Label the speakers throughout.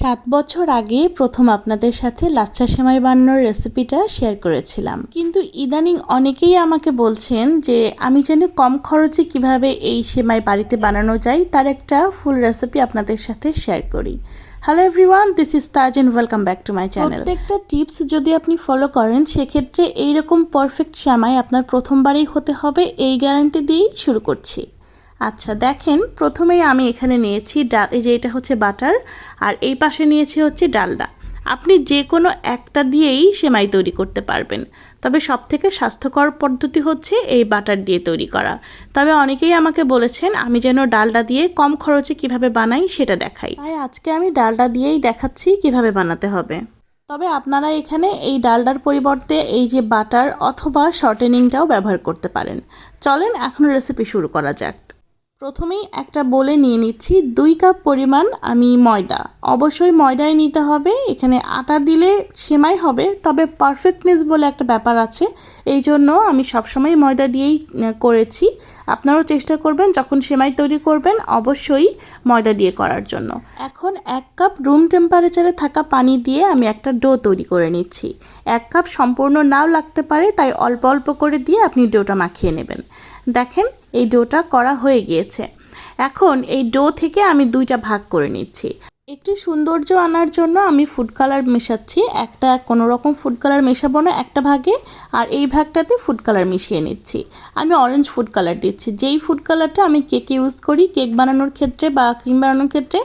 Speaker 1: সাত বছর আগে প্রথম আপনাদের সাথে লাচ্চা সেমাই বানানোর রেসিপিটা শেয়ার করেছিলাম। কিন্তু ইদানিং অনেকেই আমাকে বলছেন যে, আমি যেন কম খরচে কীভাবে এই সেমাই বাড়িতে বানানো যায়, তার একটা ফুল রেসিপি আপনাদের সাথে শেয়ার করি। Hello everyone this is Taj and welcome back to my channel প্রত্যেকটা টিপস যদি আপনি ফলো করেন, সেক্ষেত্রে এইরকম পারফেক্ট সেমাই আপনার প্রথমবারেই হতে হবে, এই গ্যারান্টি দিয়েই শুরু করছি। আচ্ছা দেখেন, প্রথমেই আমি এখানে নিয়েছি ডাল, এই যে এটা হচ্ছে বাটার, আর এই পাশে নিয়েছি হচ্ছে ডালডা। আপনি যে কোনো একটা দিয়েই সেমাই তৈরি করতে পারবেন। তবে সব থেকে স্বাস্থ্যকর পদ্ধতি হচ্ছে এই বাটার দিয়ে তৈরি করা। তবে অনেকেই আমাকে বলেছেন, আমি যেন ডালডা দিয়ে কম খরচে কীভাবে বানাই সেটা দেখাই। তাই আজকে আমি ডালডা দিয়েই দেখাচ্ছি কীভাবে বানাতে হবে। তবে আপনারা এখানে এই ডালডার পরিবর্তে এই যে বাটার অথবা শর্টেনিংটাও ব্যবহার করতে পারেন। চলেন, এখন রেসিপি শুরু করা যাক। প্রথমেই একটা বলে নিয়ে নিচ্ছি, দুই কাপ পরিমাণ আমি ময়দা। অবশ্যই ময়দাই নিতে হবে, এখানে আটা দিলে সেমাই হবে, তবে পারফেক্টনেস বলে একটা ব্যাপার আছে, এই জন্য আমি সবসময় ময়দা দিয়েই করেছি। আপনারাও চেষ্টা করবেন, যখন সেমাই তৈরি করবেন, অবশ্যই ময়দা দিয়ে করার জন্য। এখন এক কাপ রুম টেম্পারেচারে থাকা পানি দিয়ে আমি একটা ডো তৈরি করে নিচ্ছি। এক কাপ সম্পূর্ণ নাও লাগতে পারে, তাই অল্প অল্প করে দিয়ে আপনি ডোটা মাখিয়ে নেবেন। দেখেন এই ডোটা করা হয়ে গিয়েছে। এখন এই ডো থেকে আমি দুইটা ভাগ করে নিচ্ছি। একটু সৌন্দর্য আনার জন্য আমি ফুড কালার মেশাচ্ছি। একটা কোনো রকম ফুড কালার মেশাবো না একটা ভাগে। আর এই ভাগটাতে ফুড কালার মিশিয়ে নিচ্ছি। আমি অরেঞ্জ ফুড কালার দিচ্ছি। যেই ফুড কালারটা আমি কেকে ইউজ করি, কেক বানানোর ক্ষেত্রে বা ক্রিম বানানোর ক্ষেত্রে,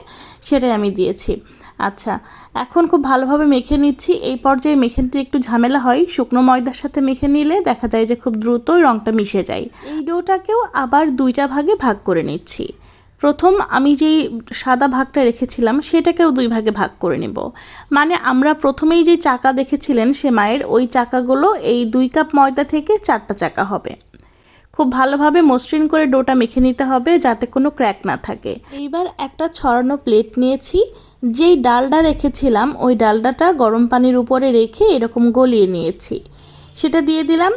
Speaker 1: সেটাই আমি দিয়েছি। আচ্ছা এখন খুব ভালোভাবে মেখে নিচ্ছি। এই পর্যায়ে মেখে নিতে একটু ঝামেলা হয়। শুকনো ময়দার সাথে মেখে নিলে দেখা যায় যে খুব দ্রুত রঙটা মিশে যায়। এই ডোটাকেও আবার দুইটা ভাগে ভাগ করে নিচ্ছি। প্রথম আমি যেই সাদা ভাগটা রেখেছিলাম, সেটাকেও দুই ভাগে ভাগ করে নেব। মানে আমরা প্রথমেই যে চাকা দেখেছিলেন সে মায়ের, ওই চাকাগুলো এই দুই কাপ ময়দা থেকে চারটা চাকা হবে। খুব ভালোভাবে মসৃণ করে ডোটা মেখে নিতে হবে যাতে কোনো ক্র্যাক না থাকে। এইবার একটা ছড়ানো প্লেট নিয়েছি। যেই ডালডা রেখেছিলাম, ওই ডালডাটা গরম পানির উপরে রেখে এরকম গলিয়ে নিয়েছি। সেটা দিয়ে দিলাম,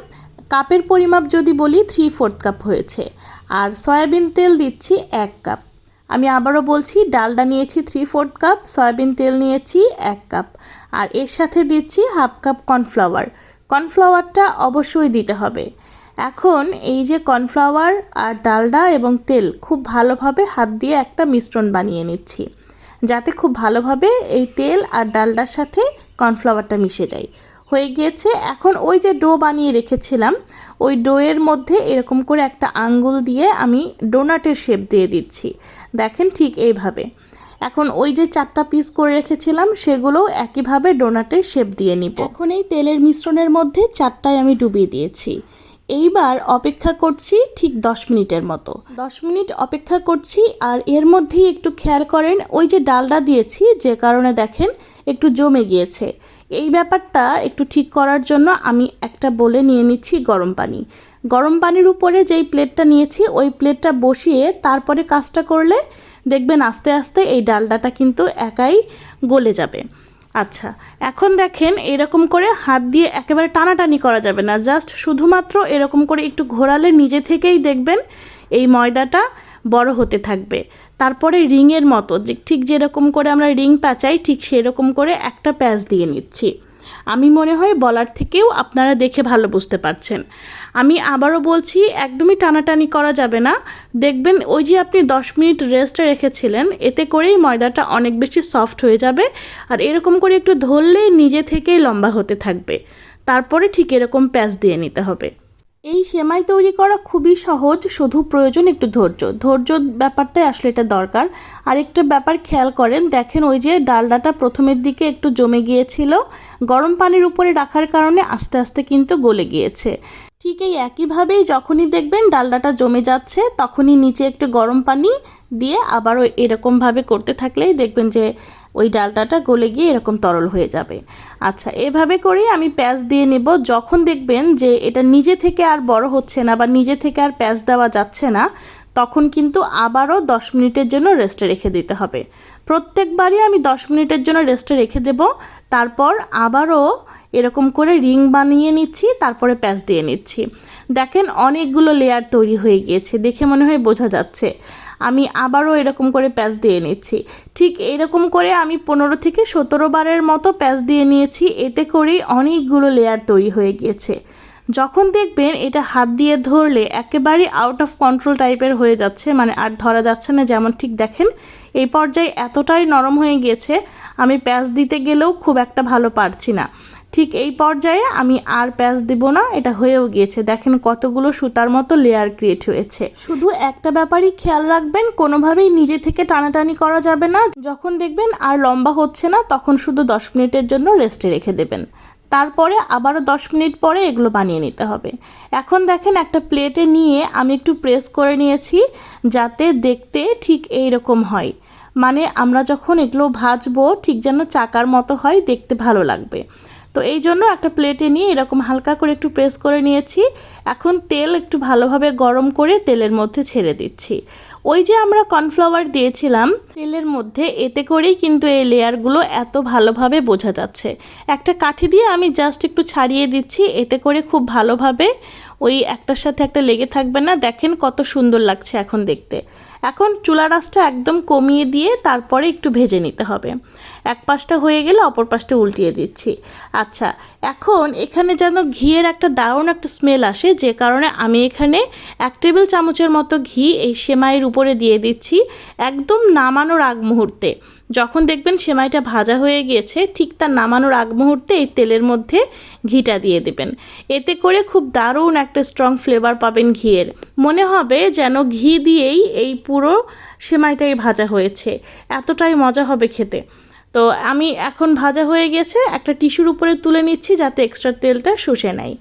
Speaker 1: কাপের পরিমাপ যদি বলি থ্রি ফোর্থ কাপ হয়েছে। আর সয়াবিন তেল দিচ্ছি এক কাপ আমি আবারও বলছি, ডালডা নিয়েছি থ্রি ফোর্থ কাপ সয়াবিন তেল নিয়েছি এক কাপ আর এর সাথে দিচ্ছি হাফ কাপ কর্নফ্লাওয়ার কর্নফ্লাওয়ারটা অবশ্যই দিতে হবে। এখন এই যে কর্নফ্লাওয়ার আর ডালডা এবং তেল, খুব ভালোভাবে হাত দিয়ে একটা মিশ্রণ বানিয়ে নিচ্ছি। যাতে খুব ভালোভাবে এই তেল আর ডালডার সাথে কর্নফ্লাওয়ারটা মিশে যায়। হয়ে গিয়েছে, এখন ওই যে ডো বানিয়ে রেখেছিলাম, ওই ডোয়ের মধ্যে এরকম করে একটা আঙ্গুল দিয়ে আমি ডোনাটের শেপ দিয়ে দিচ্ছি। দেখেন ঠিক এইভাবে। এখন ওই যে চারটা পিস করে রেখেছিলাম, সেগুলো একইভাবে ডোনাটের শেপ দিয়ে নিব। এখন এই তেলের মিশ্রণের মধ্যে চারটায় আমি ডুবিয়ে দিয়েছি। এইবার অপেক্ষা করছি ঠিক দশ মিনিটের মতো। দশ মিনিট অপেক্ষা করছি আর এর মধ্যেই একটু খেয়াল করেন, ওই যে ডালটা দিয়েছি, যে কারণে দেখেন একটু জমে গিয়েছে। এই ব্যাপারটা একটু ঠিক করার জন্য আমি একটা বলে নিয়ে নিচ্ছি গরম পানি। গরম পানির উপরে যেই প্লেটটা নিয়েছি, ওই প্লেটটা বসিয়ে তারপরে কাজটা করলে দেখবেন আস্তে আস্তে এই ডালডাটা কিন্তু একাই গলে যাবে। আচ্ছা এখন দেখেন এরকম করে হাত দিয়ে একেবারে টানাটানি করা যাবে না। জাস্ট শুধুমাত্র এরকম করে একটু ঘোরালে নিজে থেকেই দেখবেন এই ময়দাটা বড় হতে থাকবে। তারপরে রিংয়ের মতো, যে ঠিক যেরকম করে আমরা রিং প্যাঁচাই ঠিক সেরকম করে একটা প্যাঁচ দিয়ে নিচ্ছি। আমি মনে হয় বলার থেকেও আপনারা দেখে ভালো বুঝতে পারছেন। আমি আবারও বলছি, একদমই টানাটানি করা যাবে না। দেখবেন ওই যে আপনি দশ মিনিট রেস্টে রেখেছিলেন, এতে করেই ময়দাটা অনেক বেশি সফট হয়ে যাবে আর এরকম করে একটু ধরলে নিজে থেকেই লম্বা হতে থাকবে। তারপরে ঠিক এরকম প্যাচ দিয়ে নিতে হবে। এই সেমাই তৈরি করা খুবই সহজ, শুধু প্রয়োজন একটু ধৈর্য। ধৈর্য ব্যাপারটাই আসলে এটা দরকার। আর একটা ব্যাপার খেয়াল করেন, দেখেন ওই যে ডালডাটা প্রথমের দিকে একটু জমে গিয়েছিল, গরম পানির উপরে রাখার কারণে আস্তে আস্তে কিন্তু গলে গিয়েছে। ঠিক এই একইভাবেই যখনই দেখবেন ডালডাটা জমে যাচ্ছে, তখনই নিচে একটু গরম পানি দিয়ে আবারও এরকমভাবে করতে থাকলেই দেখবেন যে ওই ডালটাটা গলে গিয়ে এরকম তরল হয়ে যাবে। আচ্ছা এভাবে করেই আমি প্যাঁচ দিয়ে নেব। যখন দেখবেন যে এটা নিজে থেকে আর বড় হচ্ছে না বা নিজে থেকে আর প্যাঁচ দেওয়া যাচ্ছে না, তখন কিন্তু আবারও দশ মিনিটের জন্য রেস্টে রেখে দিতে হবে। প্রত্যেকবারই আমি দশ মিনিটের জন্য রেস্টে রেখে দেব। তারপর আবারও এরকম করে রিং বানিয়ে নিচ্ছি, তারপরে প্যাঁচ দিয়ে নিচ্ছি। দেখেন অনেকগুলো লেয়ার তৈরি হয়ে গিয়েছে। দেখে মনে হয় বোঝা যাচ্ছে। আমি আবারও এরকম করে প্যাচ দিয়ে নিচ্ছি। ঠিক এরকম করে আমি পনেরো থেকে সতেরো বারের মতো প্যাচ দিয়ে নিয়েছি, এতে করেই অনেকগুলো লেয়ার তৈরি হয়ে গিয়েছে। যখন দেখবেন এটা হাত দিয়ে ধরলে একেবারেই আউট অফ কন্ট্রোল টাইপের হয়ে যাচ্ছে মানে আর ধরা যাচ্ছে না যেমন ঠিক দেখেন, এই পর্যায়ে এতটাই নরম হয়ে গিয়েছে, আমি প্যাচ দিতে গেলেও খুব একটা ভালো পারছি না। ঠিক এই পর্যায়ে আমি আর প্যাচ দিব না, এটা হয়েও গিয়েছে। দেখেন কতগুলো সুতার মতো লেয়ার ক্রিয়েট হয়েছে। শুধু একটা ব্যাপারই খেয়াল রাখবেন, কোনোভাবেই নিজে থেকে টানাটানি করা যাবে না। যখন দেখবেন আর লম্বা হচ্ছে না, তখন শুধু দশ মিনিটের জন্য রেস্টে রেখে দেবেন। তারপরে আবারও দশ মিনিট পরে এগুলো বানিয়ে নিতে হবে। এখন দেখেন একটা প্লেটে নিয়ে আমি একটু প্রেস করে নিয়েছি, যাতে দেখতে ঠিক এই রকম হয়। মানে আমরা যখন এগুলো ভাজবো, ঠিক যেন চাকার মতো হয়, দেখতে ভালো লাগবে। তো এই জন্য একটা প্লেটে নিয়ে এরকম হালকা করে একটু প্রেস করে নিয়েছি। এখন তেল একটু ভালোভাবে গরম করে তেলের মধ্যে ছেড়ে দিচ্ছি। ওই যে আমরা কর্নফ্লাওয়ার দিয়েছিলাম, তেলের মধ্যে এতে করেই কিন্তু এই লেয়ারগুলো এত ভালোভাবে বোঝা যাচ্ছে। একটা কাঠি দিয়ে আমি জাস্ট একটু ছাড়িয়ে দিচ্ছি, এতে করে খুব ভালোভাবে ওই একটার সাথে একটা লেগে থাকবে না। দেখেন কত সুন্দর লাগছে এখন দেখতে। এখন চুলা রাসটা একদম কমিয়ে দিয়ে তারপরে একটু ভেজে নিতে হবে। এক পাশটা হয়ে গেলে অপর পাশটা উল্টিয়ে দিচ্ছি। আচ্ছা এখন এখানে যেন ঘিয়ের একটা দারুণ একটা স্মেল আসে, যে কারণে আমি এখানে এক টেবিল চামচের মতো ঘি এই সেমাইয়ের উপরে দিয়ে দিচ্ছি একদম নামানোর আগ মুহূর্তে। যখন দেখবেন সেমাইটা ভাজা হয়ে গিয়েছে, ঠিক তার নামানোর আগ মুহূর্তে এই তেলের মধ্যে ঘিটা দিয়ে দেবেন। এতে করে খুব দারুণ একটা স্ট্রং ফ্লেভার পাবেন ঘিয়ের। মনে হবে যেন ঘি দিয়েই এই পুরো সেমাইটাই ভাজা হয়েছে। এতটাই মজা হবে খেতে। তো আমি এখন ভাজা হয়ে গেছে, একটা টিস্যুর উপরে তুলে নিচ্ছি যাতে এক্সট্রা তেলটা শুষে নেয়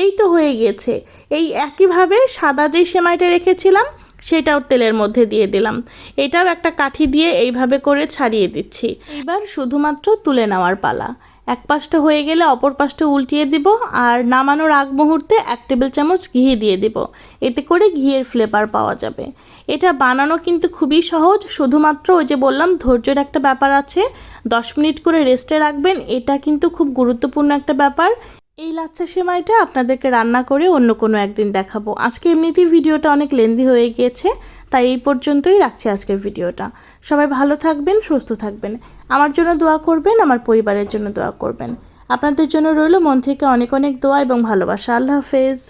Speaker 1: এই তো হয়ে গেছে। এই একইভাবে সাদা যেই সেমাইটা রেখেছিলাম, সেটাও তেলের মধ্যে দিয়ে দিলাম। এটাও একটা কাঠি দিয়ে এইভাবে করে ছাড়িয়ে দিচ্ছি। এবার শুধুমাত্র তুলে নেওয়ার পালা। এক পাশটা হয়ে গেলে অপর পাশটা উল্টিয়ে দিব আর নামানোর আগ মুহূর্তে এক টেবিল চামচ ঘি দিয়ে দিব। এতে করে ঘিয়ের ফ্লেভার পাওয়া যাবে। এটা বানানো কিন্তু খুবই সহজ। শুধুমাত্র ওই যে বললাম, ধৈর্যের একটা ব্যাপার আছে। দশ মিনিট করে রেস্টে রাখবেন, এটা কিন্তু খুব গুরুত্বপূর্ণ একটা ব্যাপার। এই লাচ্ছা সেমাইটা আপনাদেরকে রান্না করে অন্য কোনো একদিন দেখাবো। আজকে এমনিতেই ভিডিওটা অনেক লেন্দি হয়ে গিয়েছে। তাই এই পর্যন্তই রাখছি আজকের ভিডিওটা। সবাই ভালো থাকবেন, সুস্থ থাকবেন। আমার জন্য দোয়া করবেন, আমার পরিবারের জন্য দোয়া করবেন। আপনাদের জন্য রইল মন থেকে অনেক অনেক দোয়া এবং ভালোবাসা। আল্লাহ হাফেজ।